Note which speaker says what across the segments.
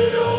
Speaker 1: Hallelujah.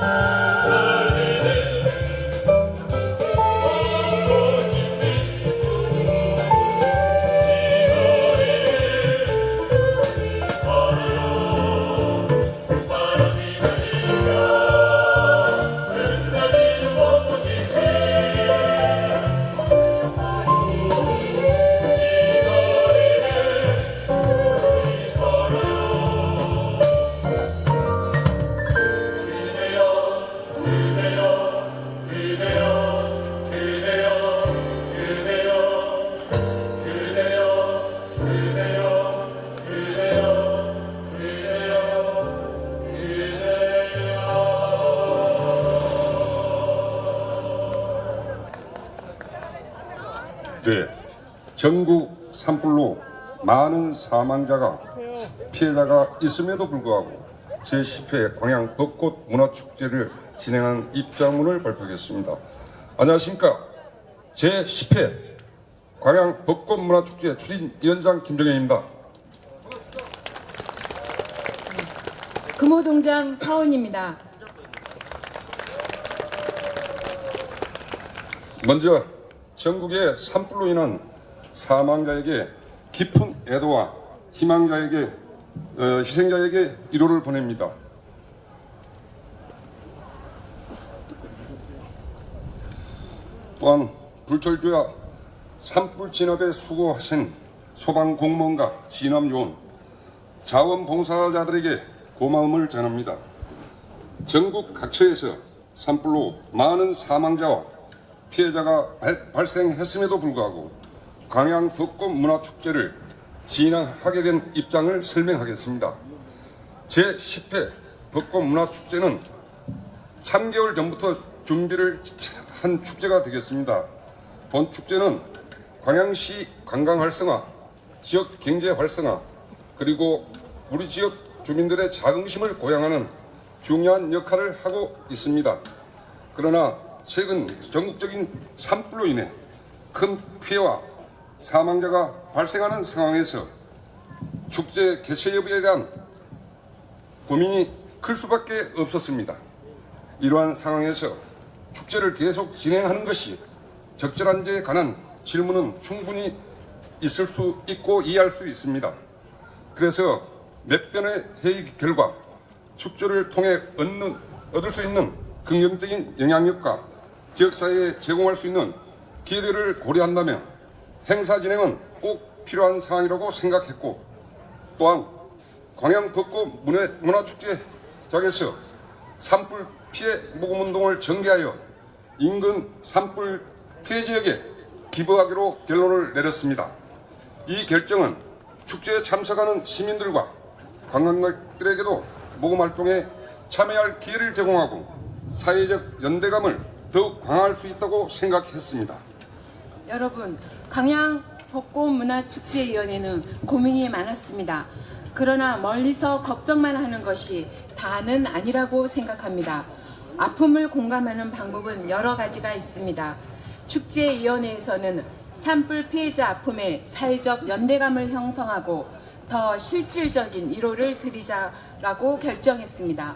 Speaker 1: Bye.
Speaker 2: 네, 전국 산불로 많은 사망자가 피해자가 있음에도 불구하고 제10회 광양 벚꽃 문화축제를 진행한 입장문을 발표하겠습니다. 안녕하십니까. 제10회 광양 벚꽃 문화축제 추진위원장 김정현입니다.
Speaker 3: 금호동장 사원입니다.
Speaker 2: 먼저 전국의 산불로 인한 사망자에게 깊은 애도와 희망자에게 어, 희생자에게 위로를 보냅니다. 또한 불철주야 산불 진압에 수고하신 소방 공무원과 진압 요원, 자원봉사자들에게 고마움을 전합니다. 전국 각처에서 산불로 많은 사망자와 피해자가 발, 발생했음에도 불구하고 광양 벚꽃 문화축제를 진행하게 된 입장을 설명하겠습니다. 제10회 벚꽃 문화축제는 3개월 전부터 준비를 한 축제가 되겠습니다. 본 축제는 광양시 관광 활성화, 지역 경제 활성화 그리고 우리 지역 주민들의 자긍심을 고양하는 중요한 역할을 하고 있습니다. 그러나 최근 전국적인 산불로 인해 큰 피해와 사망자가 발생하는 상황에서 축제 개최 여부에 대한 고민이 클 수밖에 없었습니다. 이러한 상황에서 축제를 계속 진행하는 것이 적절한지에 관한 질문은 충분히 있을 수 있고 이해할 수 있습니다. 그래서 몇 번의 회의 결과 축제를 통해 얻는, 얻을 수 있는 긍정적인 영향력과 지역사회에 제공할 수 있는 기회를 고려한다면 행사 진행은 꼭 필요한 사항이라고 생각했고 또한 광양 벚꽃 문화, 문화축제 장에서 산불 피해 모금 운동을 전개하여 인근 산불 피해 지역에 기부하기로 결론을 내렸습니다. 이 결정은 축제에 참석하는 시민들과 관광객들에게도 모금 활동에 참여할 기회를 제공하고 사회적 연대감을 더욱 강화할 수 있다고 생각했습니다.
Speaker 3: 여러분, 강양 벚꽃문화축제위원회는 고민이 많았습니다. 그러나 멀리서 걱정만 하는 것이 다는 아니라고 생각합니다. 아픔을 공감하는 방법은 여러 가지가 있습니다. 축제위원회에서는 산불 피해자 아픔에 사회적 연대감을 형성하고 더 실질적인 위로를 드리자라고 결정했습니다.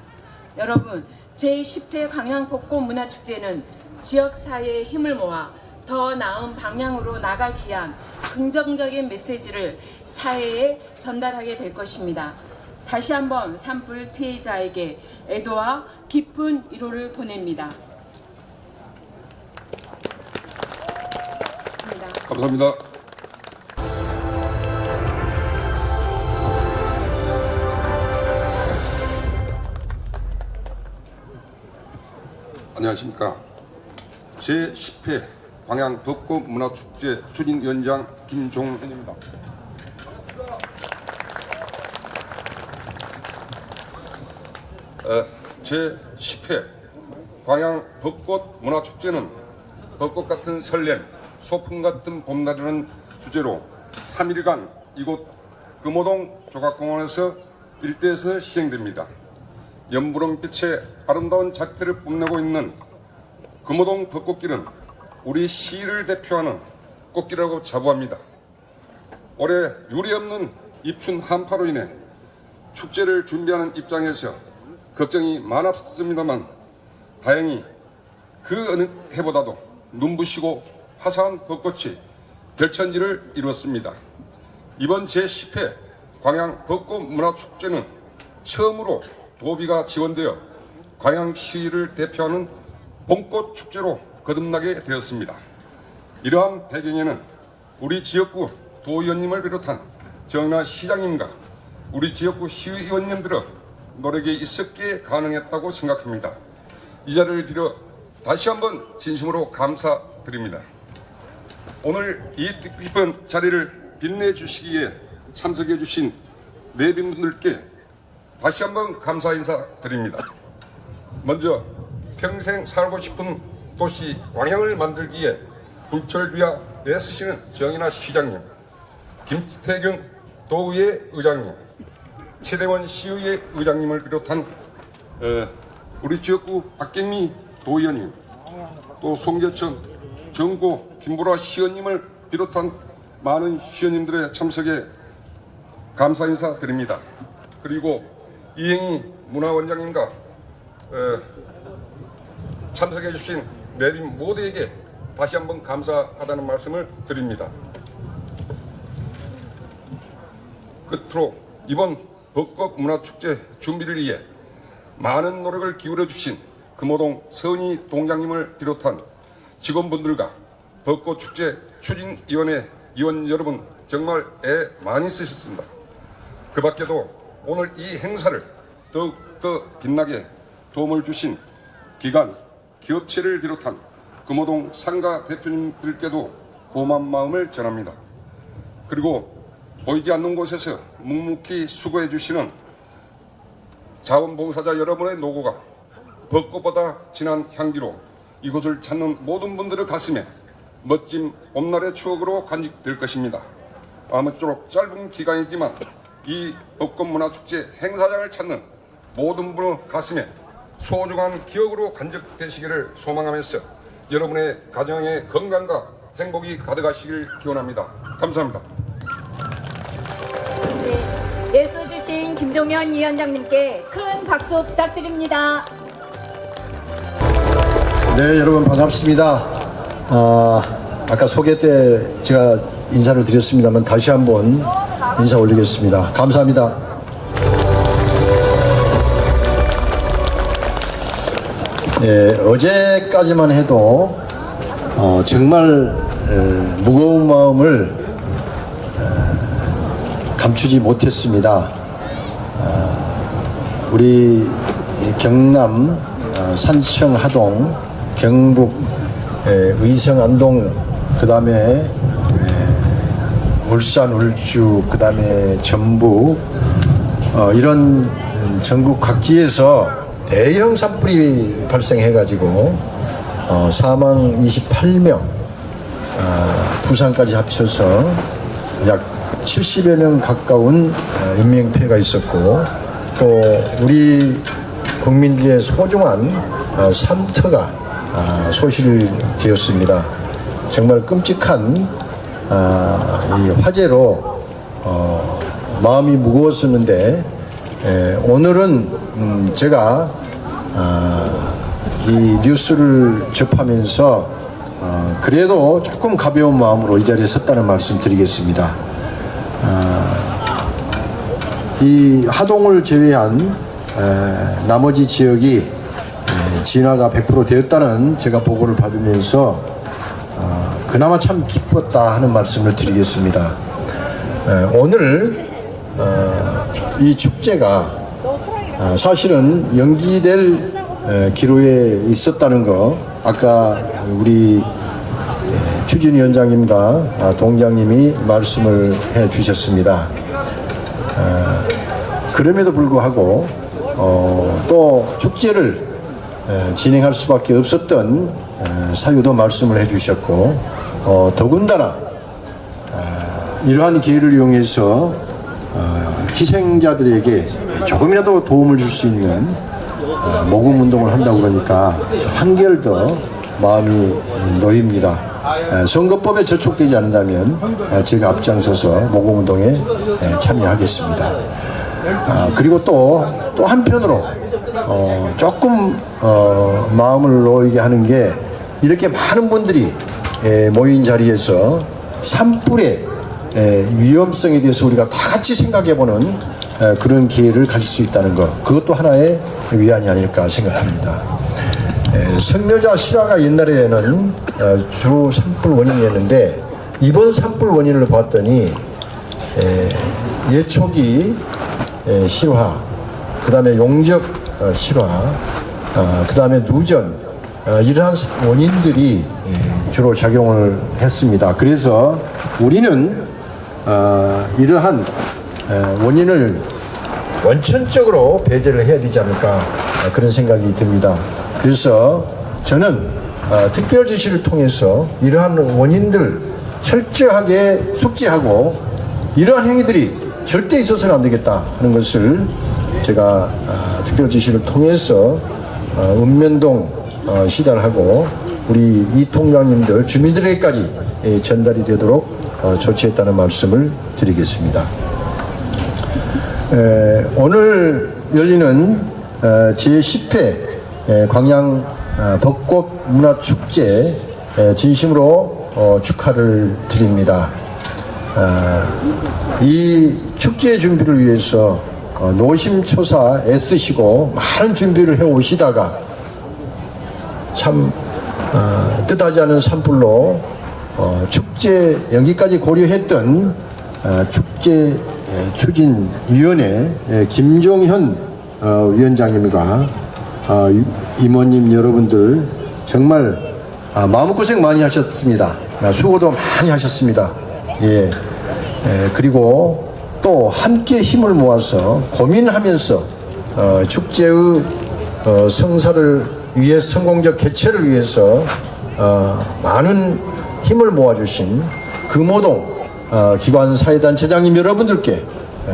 Speaker 3: 여러분, 제10회 강양 벚꽃문화축제는 지역사회의 힘을 모아 더 나은 방향으로 나가기 위한 긍정적인 메시지를 사회에 전달하게 될 것입니다. 다시 한번 산불 피해자에게 애도와 깊은 위로를 보냅니다.
Speaker 2: 감사합니다. 안녕하십니까. 제10회 광양 벚꽃 문화축제 추진위원장 김종현입니다. 어, 제10회 광양 벚꽃 문화축제는 벚꽃 같은 설렘, 소풍 같은 봄날이라는 주제로 3일간 이곳 금호동 조각공원에서 일대에서 시행됩니다. 연분홍빛의 아름다운 자태를 뽐내고 있는 금호동 벚꽃길은 우리 시를 대표하는 꽃길이라고 자부합니다. 올해 유리 없는 입춘 한파로 인해 축제를 준비하는 입장에서 걱정이 많았습니다만 다행히 그 어느 해보다도 눈부시고 화사한 벚꽃이 별천지를 이루었습니다. 이번 제10회 광양 벚꽃 문화축제는 처음으로 도비가 지원되어 광양시를 대표하는 봄꽃 축제로 거듭나게 되었습니다. 이러한 배경에는 우리 지역구 도의원님을 비롯한 정나 시장님과 우리 지역구 시의원님들의 노력이 있었기에 가능했다고 생각합니다. 이 자리를 빌어 다시 한번 진심으로 감사드립니다. 오늘 이 뜻깊은 자리를 빛내주시기에 참석해주신 내빈분들께 다시 한번 감사 인사 드립니다. 먼저 평생 살고 싶은 도시 광양을 만들기에 불철주야 애쓰시는 정인아 시장님, 김태균 도의회 의장님, 최대원 시의회 의장님을 비롯한 어, 우리 지역구 박경미 도의원님, 또 송재천, 정고, 김보라 시의원님을 비롯한 많은 시의원님들의 참석에 감사 인사 드립니다. 그리고 이행희 문화원장님과 어, 참석해 주신 내림 모두에게 다시 한번 감사하다는 말씀을 드립니다. 끝으로 이번 벚꽃 문화축제 준비를 위해 많은 노력을 기울여 주신 금호동 선희 동장님을 비롯한 직원분들과 벚꽃축제 추진위원회 위원 여러분 정말 애 많이 쓰셨습니다. 그 밖에도 오늘 이 행사를 더욱더 빛나게 도움을 주신 기관, 기업체를 비롯한 금호동 상가 대표님들께도 고마운 마음을 전합니다. 그리고 보이지 않는 곳에서 묵묵히 수고해 주시는 자원봉사자 여러분의 노고가 벚꽃보다 진한 향기로 이곳을 찾는 모든 분들의 가슴에 멋진 봄날의 추억으로 간직될 것입니다. 아무쪼록 짧은 기간이지만 이 벚꽃문화축제 행사장을 찾는 모든 분의 가슴에 소중한 기억으로 간직되시기를 소망하면서 여러분의 가정의 건강과 행복이 가득하시길 기원합니다. 감사합니다.
Speaker 4: 예수 주신 김종현 위원장님께 큰 박수 부탁드립니다.
Speaker 5: 네, 여러분 반갑습니다. 아, 아까 소개 때 제가 인사를 드렸습니다만 다시 한번 인사 올리겠습니다. 감사합니다. 예, 어제까지만 해도 어, 정말 에, 무거운 마음을 에, 감추지 못했습니다. 우리 경남 어, 산청 하동 경북 에, 의성 안동 그 다음에 울산 울주 그 다음에 전북 어, 이런 전국 각지에서 대형 산불이 발생해 가지고 어, 사망 28명 아, 부상까지 합쳐서 약 70여 명 가까운 어, 인명피해가 있었고 또 우리 국민들의 소중한 어, 삼터가 아, 소실되었습니다. 정말 끔찍한 아, 이 화재로 어, 마음이 무거웠었는데 에, 오늘은 음, 제가 아, 이 뉴스를 접하면서 어, 그래도 조금 가벼운 마음으로 이 자리에 섰다는 말씀 드리겠습니다. 이 하동을 제외한 에, 나머지 지역이 에, 진화가 100% 되었다는 제가 보고를 받으면서 어, 그나마 참 기뻤다 하는 말씀을 드리겠습니다. 에, 오늘 어, 이 축제가 어, 사실은 연기될 에, 기로에 있었다는 거 아까 우리 에, 추진 위원장님과 아, 동장님이 말씀을 해 주셨습니다. 그럼에도 불구하고 어, 또 축제를 에, 진행할 수밖에 없었던 에, 사유도 말씀을 해 주셨고 어, 더군다나 에, 이러한 기회를 이용해서 어, 희생자들에게 조금이라도 도움을 줄 수 있는 어, 모금 운동을 한다고 그러니까 한결 더 마음이 놓입니다. 에, 선거법에 저촉되지 않는다면 에, 제가 앞장서서 모금 운동에 에, 참여하겠습니다. 아, 그리고 또, 또 한편으로, 어, 조금, 어, 마음을 놓이게 하는 게, 이렇게 많은 분들이 에, 모인 자리에서 산불의 에, 위험성에 대해서 우리가 다 같이 생각해 보는 에, 그런 기회를 가질 수 있다는 것. 그것도 하나의 위안이 아닐까 생각합니다. 에, 성묘자 실화가 옛날에는 어, 주 산불 원인이었는데, 이번 산불 원인을 봤더니, 에, 예초기 에, 실화, 그 다음에 용접 어, 실화, 어, 그 다음에 누전, 어, 이러한 원인들이 예, 주로 작용을 했습니다. 그래서 우리는 어, 이러한 에, 원인을 원천적으로 배제를 해야 되지 않을까 어, 그런 생각이 듭니다. 그래서 저는 어, 특별 지시를 통해서 이러한 원인들 철저하게 숙지하고 이러한 행위들이 절대 있어서는 안 되겠다 하는 것을 제가 아, 특별 지시를 통해서 어, 읍면동 어, 시달하고 우리 이 통장님들 주민들에게까지 예, 전달이 되도록 어, 조치했다는 말씀을 드리겠습니다. 에, 오늘 열리는 어, 제10회 에, 광양 어, 벚꽃 문화축제 에, 진심으로 어, 축하를 드립니다. 아, 이 축제 준비를 위해서 어, 노심초사 애쓰시고 많은 준비를 해 오시다가 참 어, 뜻하지 않은 산불로 어, 축제 연기까지 고려했던 어, 축제 에, 추진위원회 에, 김종현 어, 위원장님과 어, 이- 임원님 여러분들 정말 아, 마음고생 많이 하셨습니다. 아, 수고도 많이 하셨습니다. 예. 에, 그리고 또 함께 힘을 모아서 고민하면서 어, 축제의 어, 성사를 위해 성공적 개최를 위해서 어, 많은 힘을 모아주신 금호동 어, 기관 사회단체장님 여러분들께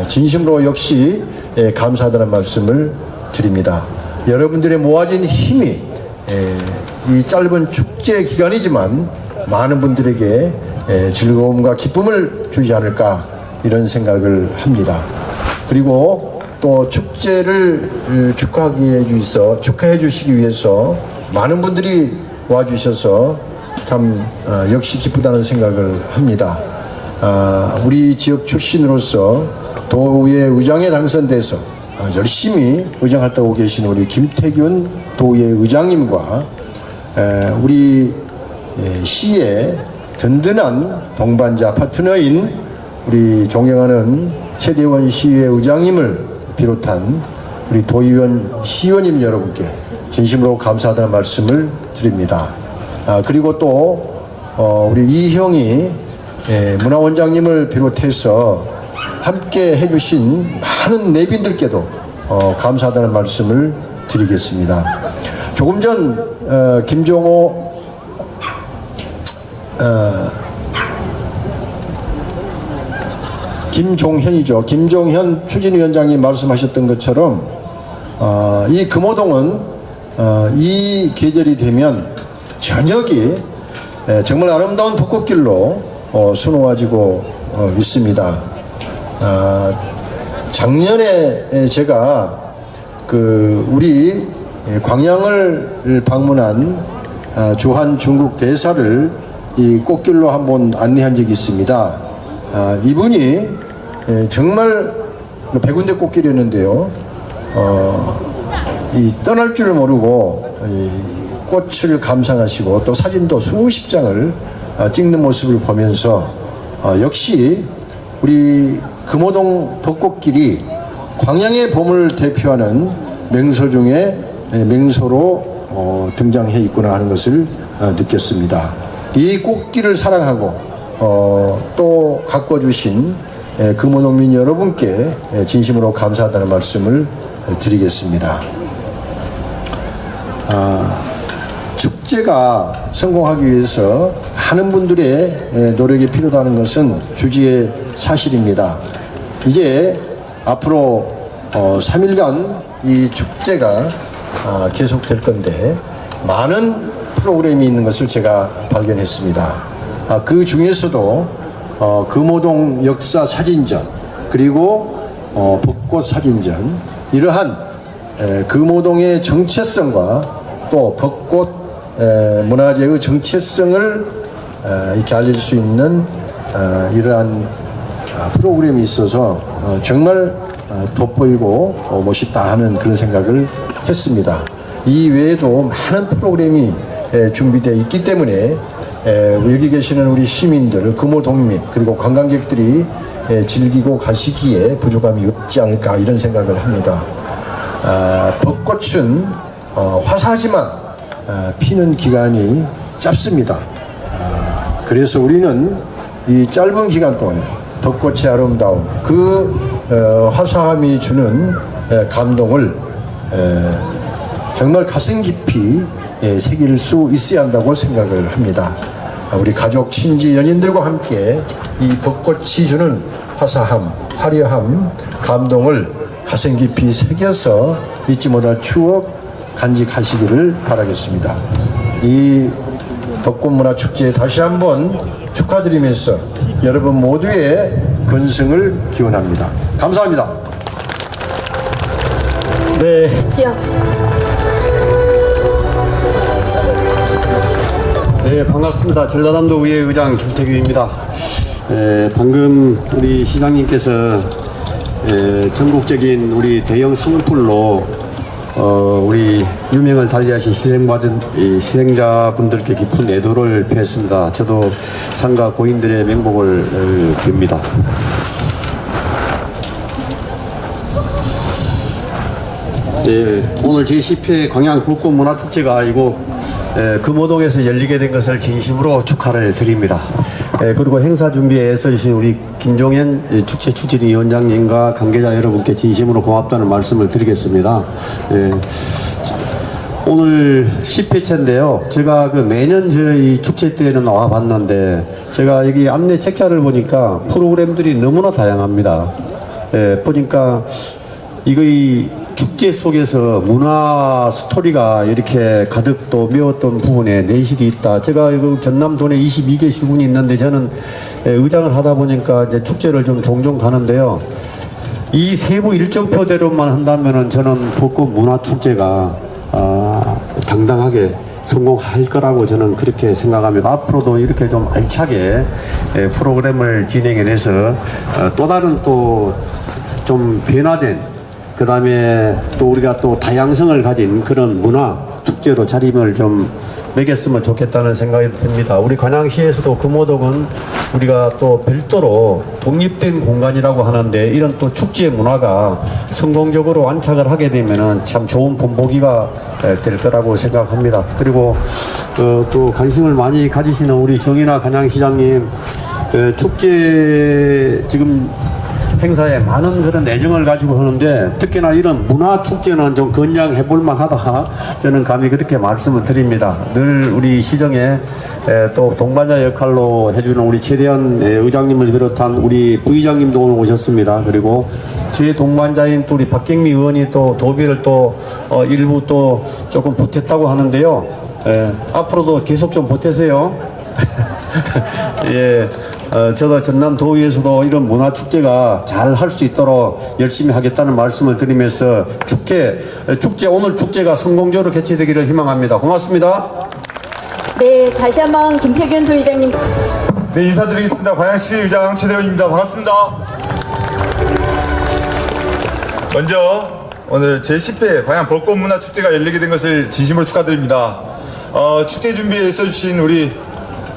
Speaker 5: 진심으로 역시 예, 감사하다는 말씀을 드립니다. 여러분들의 모아진 힘이 예, 이 짧은 축제 기간이지만 많은 분들에게 예, 즐거움과 기쁨을 주지 않을까 이런 생각을 합니다. 그리고 또 축제를 음, 축하하기 위해서 축하해 주시기 위해서 많은 분들이 와 주셔서 참 어, 역시 기쁘다는 생각을 합니다. 아, 우리 지역 출신으로서 도의 의장에 당선돼서 아, 열심히 의장 활동하고 계신 우리 김태균 도의 의장님과 에, 우리 예, 시의 든든한 동반자 파트너인 우리 존경하는 최대원 시의회 의장님을 비롯한 우리 도의원 시의원님 여러분께 진심으로 감사하다는 말씀을 드립니다. 아, 그리고 또 어, 우리 이형이 예, 문화원장님을 비롯해서 함께 해주신 많은 내빈들께도 어, 감사하다는 말씀을 드리겠습니다. 조금 전 어, 김종호 김종현이죠. 김종현 추진위원장님 말씀하셨던 것처럼 어, 이 금호동은 어, 이 계절이 되면 저녁이 예, 정말 아름다운 벚꽃길로 어, 수놓아지고 어, 있습니다. 아, 작년에 제가 그 우리 광양을 방문한 아, 주한 중국 대사를 이 꽃길로 한번 안내한 적이 있습니다. 아, 이분이 예, 정말 그 백운대 꽃길이었는데요. 어, 이 떠날 줄 모르고 이 꽃을 감상하시고 또 사진도 수십 장을 아, 찍는 모습을 보면서 어, 역시 우리 금호동 벚꽃길이 광양의 봄을 대표하는 명소 중에 예, 명소로 어, 등장해 있구나 하는 것을 어, 느꼈습니다. 이 꽃길을 사랑하고 어, 또 가꿔주신 예, 금호동민 여러분께 예, 진심으로 감사하다는 말씀을 드리겠습니다. 축제가 성공하기 위해서 많은 분들의 예, 노력이 필요하다는 것은 주지의 사실입니다. 이제 앞으로 어, 3일간 이 축제가 아, 계속될 건데 많은 프로그램이 있는 것을 제가 발견했습니다. 아, 그 중에서도 어, 금호동 역사 사진전 그리고 어, 벚꽃 사진전 이러한 에, 금호동의 정체성과 또 벚꽃 에, 문화재의 정체성을 에, 이렇게 알릴 수 있는 어, 이러한 아, 프로그램이 있어서 어, 정말 어, 돋보이고 어, 멋있다 하는 그런 생각을 했습니다. 이 외에도 많은 프로그램이 에, 준비되어 있기 때문에 에, 여기 계시는 우리 시민들, 금호동민 그리고 관광객들이 에, 즐기고 가시기에 부족함이 없지 않을까 이런 생각을 합니다. 아, 벚꽃은 어, 화사하지만 아, 피는 기간이 짧습니다. 아, 그래서 우리는 이 짧은 기간 동안에 벚꽃의 아름다움, 그 어, 화사함이 주는 에, 감동을 에, 정말 가슴 깊이 예, 새길 수 있어야 한다고 생각을 합니다. 아, 우리 가족, 친지, 연인들과 함께 이 벚꽃이 주는 화사함, 화려함, 감동을 가슴 깊이 새겨서 잊지 못할 추억 간직하시기를 바라겠습니다. 이 벚꽃문화축제 다시 한번 축하드리면서 여러분 모두의 건승을 기원합니다. 감사합니다.
Speaker 6: 네,
Speaker 4: 지역
Speaker 6: 네 반갑습니다. 전라남도 의회 의장 김태규입니다. 에, 방금 우리 시장님께서 에, 전국적인 우리 대형 산불로 어, 우리 유명을 달리하신 희생받은 이 희생자분들께 깊은 애도를 표했습니다. 저도 상가 고인들의 명복을 어, 빕니다. 예, 오늘 제10회 광양 벚꽃 문화축제가 이곳 에, 금호동에서 열리게 된 것을 진심으로 축하를 드립니다. 에, 그리고 행사 준비에 애써주신 우리 김종현 예, 축제 추진위원장님과 관계자 여러분께 진심으로 고맙다는 말씀을 드리겠습니다. 예, 오늘 10회차인데요. 제가 그 매년 저희 축제 때는 와봤는데 제가 여기 안내 책자를 보니까 프로그램들이 너무나 다양합니다. 예, 보니까 이거 이 축제 속에서 문화 스토리가 이렇게 가득 또 메웠던 부분에 내실이 있다. 제가 이거 전남 도내 22개 시군이 있는데 저는 예, 의장을 하다 보니까 이제 축제를 좀 종종 가는데요. 이 세부 일정표대로만 한다면은 저는 벚꽃 문화 축제가 아, 당당하게 성공할 거라고 저는 그렇게 생각합니다. 앞으로도 이렇게 좀 알차게 예, 프로그램을 진행해내서 어, 또 다른 또 좀 변화된 그 다음에 또 우리가 또 다양성을 가진 그런 문화 축제로 자림을 좀 매겼으면 좋겠다는 생각이 듭니다. 우리 관양시에서도 금오동은 우리가 또 별도로 독립된 공간이라고 하는데 이런 또 축제 문화가 성공적으로 완착을 하게 되면은 참 좋은 본보기가 에, 될 거라고 생각합니다. 그리고 어, 또 관심을 많이 가지시는 우리 정인아 관양시장님 에, 축제 지금 행사에 많은 그런 애정을 가지고 하는데 특히나 이런 문화 축제는 좀 건양해 볼 만하다 저는 감히 그렇게 말씀을 드립니다. 늘 우리 시정에 에, 또 동반자 역할로 해주는 우리 최대한 에, 의장님을 비롯한 우리 부의장님도 오늘 오셨습니다. 그리고 제 동반자인 또 우리 박경미 의원이 또 도비를 또 어, 일부 또 조금 보탰다고 하는데요. 에, 앞으로도 계속 좀 보태세요. 예, 어, 저도 전남 도의에서도 이런 문화 축제가 잘 할 수 있도록 열심히 하겠다는 말씀을 드리면서 축제, 축제 오늘 축제가 성공적으로 개최되기를 희망합니다. 고맙습니다.
Speaker 4: 네, 다시 한번 김태균 도의장님.
Speaker 7: 네, 인사드리겠습니다. 관양시 의장 최대원입니다. 반갑습니다. 먼저 오늘 제10회 관양 벚꽃문화축제가 열리게 된 것을 진심으로 축하드립니다. 어, 축제 준비에 있어주신 우리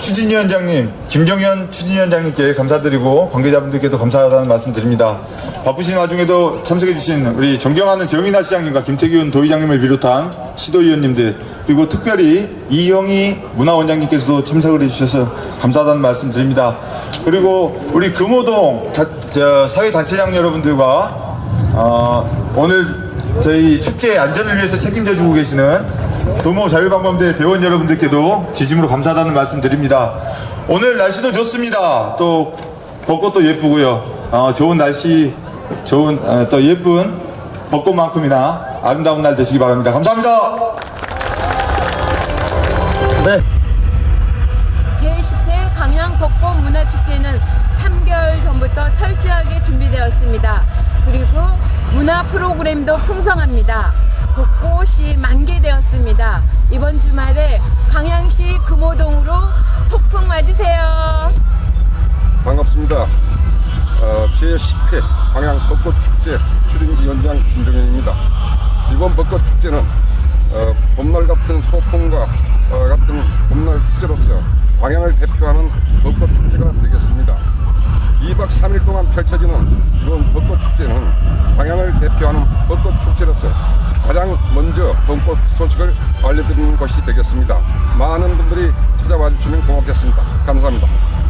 Speaker 7: 추진위원장님, 김정현 추진위원장님께 감사드리고 관계자분들께도 감사하다는 말씀 드립니다. 바쁘신 와중에도 참석해주신 우리 존경하는 정인아 시장님과 김태균 도의장님을 비롯한 시도위원님들 그리고 특별히 이형희 문화원장님께서도 참석을 해주셔서 감사하다는 말씀 드립니다. 그리고 우리 금호동 사회단체장 여러분들과 어, 오늘 저희 축제의 안전을 위해서 책임져 주고 계시는 금호 자율방범대 대원 여러분들께도 진심으로 감사하다는 말씀 드립니다. 오늘 날씨도 좋습니다. 또 벚꽃도 예쁘고요. 어, 좋은 날씨, 좋은 어, 또 예쁜 벚꽃만큼이나 아름다운 날 되시기 바랍니다. 감사합니다.
Speaker 3: 제10회 강양 벚꽃 문화축제는 3개월 전부터 철저하게 준비되었습니다. 그리고 문화 프로그램도 풍성합니다. 벚꽃이 만개되었습니다. 이번 주말에 광양시 금호동으로 소풍 와주세요.
Speaker 2: 반갑습니다. 어, 제10회 광양 벚꽃축제 추진위원장 김종현입니다. 이번 벚꽃축제는 어, 봄날 같은 소풍과 어, 같은 봄날 축제로서 광양을 대표하는 벚꽃축제가 되겠습니다. 2박 3일 동안 펼쳐지는 이번 벚꽃축제는 광양을 대표하는 벚꽃축제로서 가장 먼저 벚꽃 소식을 알려드리는 것이 되겠습니다. 많은 분들이 찾아와 주시면 고맙겠습니다. 감사합니다.